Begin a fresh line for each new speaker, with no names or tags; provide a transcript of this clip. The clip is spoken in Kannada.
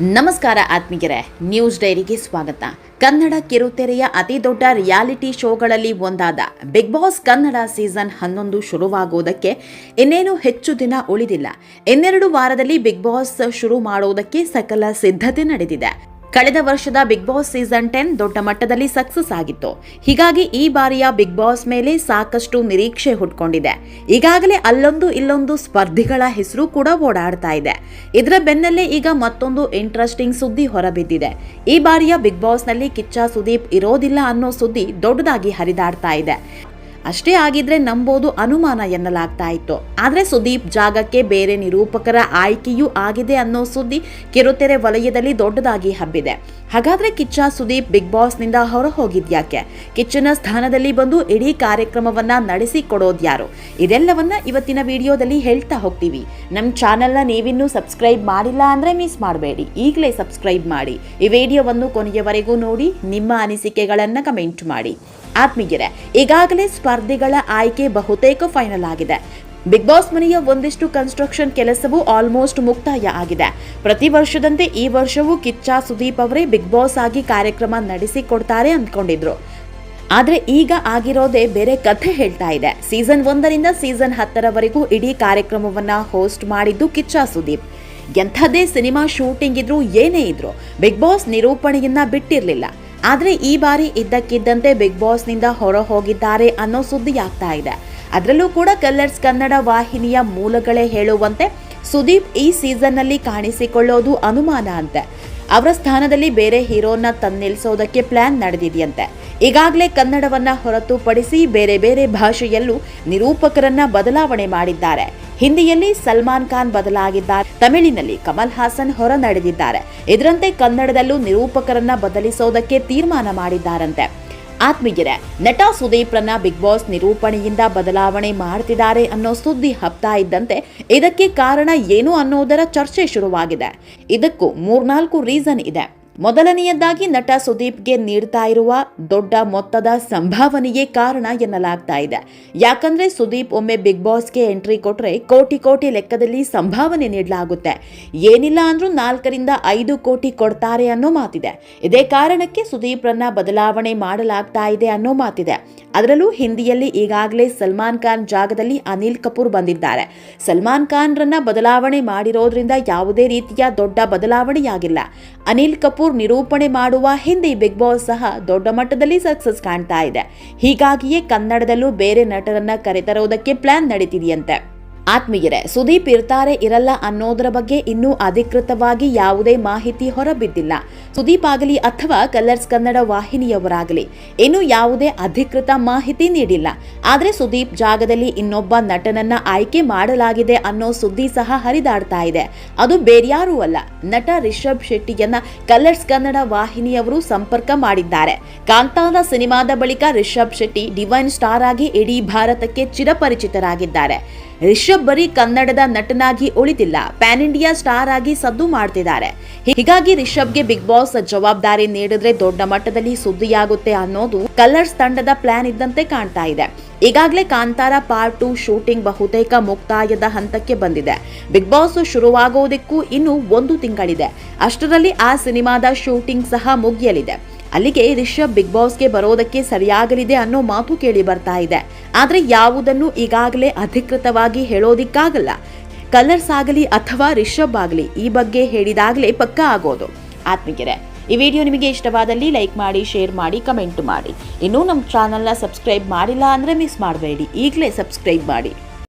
ನಮಸ್ಕಾರ ಆತ್ಮೀಯರೇ, ನ್ಯೂಸ್ ಡೈರಿಗೆ ಸ್ವಾಗತ. ಕನ್ನಡ ಕಿರುತೆರೆಯ ಅತಿ ದೊಡ್ಡ ರಿಯಾಲಿಟಿ ಶೋಗಳಲ್ಲಿ ಒಂದಾದ ಬಿಗ್ ಬಾಸ್ ಕನ್ನಡ ಸೀಸನ್ ಹನ್ನೊಂದು ಶುರುವಾಗುವುದಕ್ಕೆ ಇನ್ನೇನು ಹೆಚ್ಚು ದಿನ ಉಳಿದಿಲ್ಲ. ಇನ್ನೆರಡು ವಾರದಲ್ಲಿ ಬಿಗ್ ಬಾಸ್ ಶುರು ಮಾಡುವುದಕ್ಕೆ ಸಕಲ ಸಿದ್ಧತೆ ನಡೆದಿದೆ. ಕಳೆದ ವರ್ಷದ ಬಿಗ್ ಬಾಸ್ ಸೀಸನ್ ಟೆನ್ ದೊಡ್ಡ ಮಟ್ಟದಲ್ಲಿ ಸಕ್ಸಸ್ ಆಗಿತ್ತು. ಹೀಗಾಗಿ ಈ ಬಾರಿಯ ಬಿಗ್ ಬಾಸ್ ಮೇಲೆ ಸಾಕಷ್ಟು ನಿರೀಕ್ಷೆ ಹುಟ್ಕೊಂಡಿದೆ. ಈಗಾಗಲೇ ಅಲ್ಲೊಂದು ಇಲ್ಲೊಂದು ಸ್ಪರ್ಧಿಗಳ ಹೆಸರು ಕೂಡ ಓಡಾಡ್ತಾ ಇದೆ. ಇದರ ಬೆನ್ನಲ್ಲೇ ಈಗ ಮತ್ತೊಂದು ಇಂಟ್ರೆಸ್ಟಿಂಗ್ ಸುದ್ದಿ ಹೊರಬಿದ್ದಿದೆ. ಈ ಬಾರಿಯ ಬಿಗ್ ಬಾಸ್ನಲ್ಲಿ ಕಿಚ್ಚ ಸುದೀಪ್ ಇರೋದಿಲ್ಲ ಅನ್ನೋ ಸುದ್ದಿ ದೊಡ್ಡದಾಗಿ ಹರಿದಾಡ್ತಾ ಇದೆ. ಅಷ್ಟೇ ಆಗಿದ್ರೆ ನಂಬೋದು ಅನುಮಾನ ಎನ್ನಲಾಗ್ತಾ ಇತ್ತು. ಆದ್ರೆ ಸುದೀಪ್ ಜಾಗಕ್ಕೆ ಬೇರೆ ನಿರೂಪಕರ ಆಯ್ಕೆಯೂ ಆಗಿದೆ ಅನ್ನೋ ಸುದ್ದಿ ಕಿರುತೆರೆ ವಲಯದಲ್ಲಿ ದೊಡ್ಡದಾಗಿ ಹಬ್ಬಿದೆ. ಹಾಗಾದ್ರೆ ಕಿಚ್ಚ ಸುದೀಪ್ ಬಿಗ್ ಬಾಸ್ನಿಂದ ಹೊರ ಹೋಗಿದ್ಯಾಕೆ ಕಿಚ್ಚನ ಸ್ಥಾನದಲ್ಲಿ ಬಂದು ಇಡೀ ಕಾರ್ಯಕ್ರಮವನ್ನ ನಡೆಸಿಕೊಡೋದ್ಯಾರು ಇದೆಲ್ಲವನ್ನ ಇವತ್ತಿನ ವಿಡಿಯೋದಲ್ಲಿ ಹೇಳ್ತಾ ಹೋಗ್ತೀವಿ. ನಮ್ಮ ಚಾನೆಲ್ನ ನೀವಿನ್ನೂ ಸಬ್ಸ್ಕ್ರೈಬ್ ಮಾಡಿಲ್ಲ ಅಂದ್ರೆ ಮಿಸ್ ಮಾಡಬೇಡಿ. ಈಗಲೇ ಸಬ್ಸ್ಕ್ರೈಬ್ ಮಾಡಿ. ಈ ವಿಡಿಯೋವನ್ನು ಕೊನೆಯವರೆಗೂ ನೋಡಿ, ನಿಮ್ಮ ಅನಿಸಿಕೆಗಳನ್ನು ಕಮೆಂಟ್ ಮಾಡಿ. ಆತ್ಮೀಯರೇ, ಈಗಾಗಲೇ ಸ್ಪರ್ಧಿಗಳ ಆಯ್ಕೆ ಬಹುತೇಕ ಫೈನಲ್ ಆಗಿದೆ. ಬಿಗ್ ಬಾಸ್ ಮನೆಯ ಒಂದಿಷ್ಟು ಕನ್ಸ್ಟ್ರಕ್ಷನ್ ಕೆಲಸವೂ ಆಲ್ಮೋಸ್ಟ್ ಮುಕ್ತಾಯ ಆಗಿದೆ. ಪ್ರತಿ ವರ್ಷದಂತೆ ಈ ವರ್ಷವೂ ಕಿಚ್ಚ ಸುದೀಪ್ ಅವರೇ ಬಿಗ್ ಬಾಸ್ ಆಗಿ ಕಾರ್ಯಕ್ರಮ ನಡೆಸಿಕೊಡ್ತಾರೆ ಅಂದ್ಕೊಂಡಿದ್ರು. ಆದರೆ ಈಗ ಆಗಿರೋದೇ ಬೇರೆ ಕಥೆ ಹೇಳ್ತಾ ಇದೆ. ಸೀಸನ್ ಒಂದರಿಂದ ಸೀಸನ್ ಹತ್ತರವರೆಗೂ ಇಡೀ ಕಾರ್ಯಕ್ರಮವನ್ನು ಹೋಸ್ಟ್ ಮಾಡಿದ್ದು ಕಿಚ್ಚ ಸುದೀಪ್. ಎಂಥದ್ದೇ ಸಿನಿಮಾ ಶೂಟಿಂಗ್ ಇದ್ರು ಏನೇ ಇದ್ರು ಬಿಗ್ ಬಾಸ್ ನಿರೂಪಣೆಯನ್ನ ಬಿಟ್ಟಿರ್ಲಿಲ್ಲ. ಆದ್ರೆ ಈ ಬಾರಿ ಇದ್ದಕ್ಕಿದ್ದಂತೆ ಬಿಗ್ ಬಾಸ್ನಿಂದ ಹೊರ ಹೋಗಿದ್ದಾರೆ ಅನ್ನೋ ಸುದ್ದಿ ಆಗ್ತಾ ಇದೆ. ಅದರಲ್ಲೂ ಕೂಡ ಕಲರ್ಸ್ ಕನ್ನಡ ವಾಹಿನಿಯ ಮೂಲಗಳೇ ಹೇಳುವಂತೆ ಸುದೀಪ್ ಈ ಸೀಸನ್ನಲ್ಲಿ ಕಾಣಿಸಿಕೊಳ್ಳೋದು ಅನುಮಾನ ಅಂತೆ. ಅವರ ಸ್ಥಾನದಲ್ಲಿ ಬೇರೆ ಹೀರೋನ ತನ್ನಿಲ್ಸೋದಕ್ಕೆ ಪ್ಲಾನ್ ನಡೆದಿದೆಯಂತೆ. ಈಗಾಗಲೇ ಕನ್ನಡವನ್ನ ಹೊರತುಪಡಿಸಿ ಬೇರೆ ಬೇರೆ ಭಾಷೆಯಲ್ಲೂ ನಿರೂಪಕರನ್ನ ಬದಲಾವಣೆ ಮಾಡಿದ್ದಾರೆ. ಹಿಂದಿಯಲ್ಲಿ ಸಲ್ಮಾನ್ ಖಾನ್ ಬದಲಾಗಿದ್ದಾರೆ. ತಮಿಳಿನಲ್ಲಿ ಕಮಲ್ ಹಾಸನ್ ಹೊರ ನಡೆದಿದ್ದಾರೆ ಇದರಂತೆ ಕನ್ನಡದಲ್ಲೂ ನಿರೂಪಕರನ್ನ ಬದಲಿಸೋದಕ್ಕೆ ತೀರ್ಮಾನ ಮಾಡಿದ್ದಾರಂತೆ. ಆತ್ಮೀಯರೇ, ನಟ ಸುದೀಪ್ರನ್ನ ಬಿಗ್ ಬಾಸ್ ನಿರೂಪಣೆಯಿಂದ ಬದಲಾವಣೆ ಮಾಡ್ತಿದ್ದಾರೆ ಅನ್ನೋ ಸುದ್ದಿ ಹಬ್ತಾ ಇದ್ದಂತೆ ಇದಕ್ಕೆ ಕಾರಣ ಏನು ಅನ್ನೋದರ ಚರ್ಚೆ ಶುರುವಾಗಿದೆ. ಇದಕ್ಕೂ ಮೂರ್ನಾಲ್ಕು ರೀಸನ್ ಇದೆ. ಮೊದಲನೆಯದಾಗಿ ನಟ ಸುದೀಪ್ಗೆ ನೀಡ್ತಾ ಇರುವ ದೊಡ್ಡ ಮೊತ್ತದ ಸಂಭಾವನೆಯೇ ಕಾರಣ ಎನ್ನಲಾಗ್ತಾ ಇದೆ. ಯಾಕಂದ್ರೆ ಸುದೀಪ್ ಒಮ್ಮೆ ಬಿಗ್ ಬಾಸ್ಗೆ ಎಂಟ್ರಿ ಕೊಟ್ರೆ ಕೋಟಿ ಕೋಟಿ ಲೆಕ್ಕದಲ್ಲಿ ಸಂಭಾವನೆ ನೀಡಲಾಗುತ್ತೆ. ಏನಿಲ್ಲ ಅಂದ್ರೂ ನಾಲ್ಕರಿಂದ ಐದು ಕೋಟಿ ಕೊಡ್ತಾರೆ ಅನ್ನೋ ಮಾತಿದೆ. ಇದೇ ಕಾರಣಕ್ಕೆ ಸುದೀಪ್ರನ್ನ ಬದಲಾವಣೆ ಮಾಡಲಾಗ್ತಾ ಇದೆ ಅನ್ನೋ ಮಾತಿದೆ. ಅದರಲ್ಲೂ ಹಿಂದಿಯಲ್ಲಿ ಈಗಾಗಲೇ ಸಲ್ಮಾನ್ ಖಾನ್ ಜಾಗದಲ್ಲಿ ಅನಿಲ್ ಕಪೂರ್ ಬಂದಿದ್ದಾರೆ. ಸಲ್ಮಾನ್ ಖಾನ್ ರನ್ನ ಬದಲಾವಣೆ ಮಾಡಿರೋದ್ರಿಂದ ಯಾವುದೇ ರೀತಿಯ ದೊಡ್ಡ ಬದಲಾವಣೆಯಾಗಿಲ್ಲ. ಅನಿಲ್ ಕಪೂರ್ ನಿರೂಪಣೆ ಮಾಡುವ ಹಿಂದಿ ಬಿಗ್ ಬಾಸ್ ಸಹ ದೊಡ್ಡ ಮಟ್ಟದಲ್ಲಿ ಸಕ್ಸಸ್ ಕಾಣ್ತಾ ಇದೆ. ಹೀಗಾಗಿಯೇ ಕನ್ನಡದಲ್ಲೂ ಬೇರೆ ನಟರನ್ನ ಕರೆತರೋದಕ್ಕೆ ಪ್ಲಾನ್ ನಡೀತಿದೆಯಂತೆ. ಆತ್ಮೀಯರೇ, ಸುದೀಪ್ ಇರ್ತಾರೆ ಇರಲ್ಲ ಅನ್ನೋದರ ಬಗ್ಗೆ ಇನ್ನೂ ಅಧಿಕೃತವಾಗಿ ಯಾವುದೇ ಮಾಹಿತಿ ಹೊರಬಿದ್ದಿಲ್ಲ. ಸುದೀಪ್ ಆಗಲಿ ಅಥವಾ ಕಲರ್ಸ್ ಕನ್ನಡ ವಾಹಿನಿಯವರಾಗಲಿ, ಇನ್ನೂ ಯಾವುದೇ ಅಧಿಕೃತ ಮಾಹಿತಿ ನೀಡಿಲ್ಲ. ಆದರೆ ಸುದೀಪ್ ಜಾಗದಲ್ಲಿ ಇನ್ನೊಬ್ಬ ನಟನನ್ನ ಆಯ್ಕೆ ಮಾಡಲಾಗಿದೆ ಅನ್ನೋ ಸುದ್ದಿ ಸಹ ಹರಿದಾಡ್ತಾ ಇದೆ. ಅದು ಬೇರ್ಯಾರೂ ಅಲ್ಲ, ನಟ ರಿಷಬ್ ಶೆಟ್ಟಿಯನ್ನ ಕಲರ್ಸ್ ಕನ್ನಡ ವಾಹಿನಿಯವರು ಸಂಪರ್ಕ ಮಾಡಿದ್ದಾರೆ. ಕಾಂತಾನದ ಸಿನಿಮಾದ ಬಳಿಕ ರಿಷಬ್ ಶೆಟ್ಟಿ ಡಿವೈನ್ ಸ್ಟಾರ್ ಆಗಿ ಇಡೀ ಭಾರತಕ್ಕೆ ಚಿರಪರಿಚಿತರಾಗಿದ್ದಾರೆ. ರಿಷಬ್ ಬರೀ ಕನ್ನಡದ ನಟನಾಗಿ ಉಳಿದಿಲ್ಲ. ಪ್ಯಾನ್ ಇಂಡಿಯಾ ಸ್ಟಾರ್ ಆಗಿ ಸದ್ದು ಮಾಡ್ತಿದ್ದಾರೆ. ಹೀಗಾಗಿ ರಿಷಬ್ಗೆ ಬಿಗ್ ಬಾಸ್ ಜವಾಬ್ದಾರಿ ನೀಡಿದ್ರೆ ದೊಡ್ಡ ಮಟ್ಟದಲ್ಲಿ ಸುದ್ದಿಯಾಗುತ್ತೆ ಅನ್ನೋದು ಕಲರ್ಸ್ ತಂಡದ ಪ್ಲಾನ್ ಇದ್ದಂತೆ ಕಾಣ್ತಾ ಇದೆ. ಈಗಾಗಲೇ ಕಾಂತಾರ ಪಾರ್ಟ್ ಟು ಶೂಟಿಂಗ್ ಬಹುತೇಕ ಮುಕ್ತಾಯದ ಹಂತಕ್ಕೆ ಬಂದಿದೆ. ಬಿಗ್ ಬಾಸ್ ಶುರುವಾಗೋದಕ್ಕೂ ಇನ್ನು ಒಂದು ತಿಂಗಳಿದೆ. ಅಷ್ಟರಲ್ಲಿ ಆ ಸಿನಿಮಾದ ಶೂಟಿಂಗ್ ಸಹ ಮುಗಿಯಲಿದೆ. ಅಲ್ಲಿಗೆ ರಿಷಬ್ ಬಿಗ್ ಬಾಸ್ಗೆ ಬರೋದಕ್ಕೆ ಸರಿಯಾಗಲಿದೆ ಅನ್ನೋ ಮಾತು ಕೇಳಿ ಬರ್ತಾ ಇದೆ. ಆದರೆ ಯಾವುದನ್ನು ಈಗಾಗಲೇ ಅಧಿಕೃತವಾಗಿ ಹೇಳೋದಿಕ್ಕಾಗಲ್ಲ. ಕಲರ್ಸ್ ಆಗಲಿ ಅಥವಾ ರಿಷಬ್ ಆಗಲಿ, ಈ ಬಗ್ಗೆ ಹೇಳಿದಾಗಲೇ ಪಕ್ಕ ಆಗೋದು. ಆತ್ಮೀಗೆರೆ ಈ ವಿಡಿಯೋ ನಿಮಗೆ ಇಷ್ಟವಾದಲ್ಲಿ ಲೈಕ್ ಮಾಡಿ, ಶೇರ್ ಮಾಡಿ, ಕಮೆಂಟ್ ಮಾಡಿ. ಇನ್ನೂ ನಮ್ಮ ಚಾನಲ್ನ ಸಬ್ಸ್ಕ್ರೈಬ್ ಮಾಡಿಲ್ಲ ಅಂದರೆ ಮಿಸ್ ಮಾಡಬೇಡಿ. ಈಗಲೇ ಸಬ್ಸ್ಕ್ರೈಬ್ ಮಾಡಿ.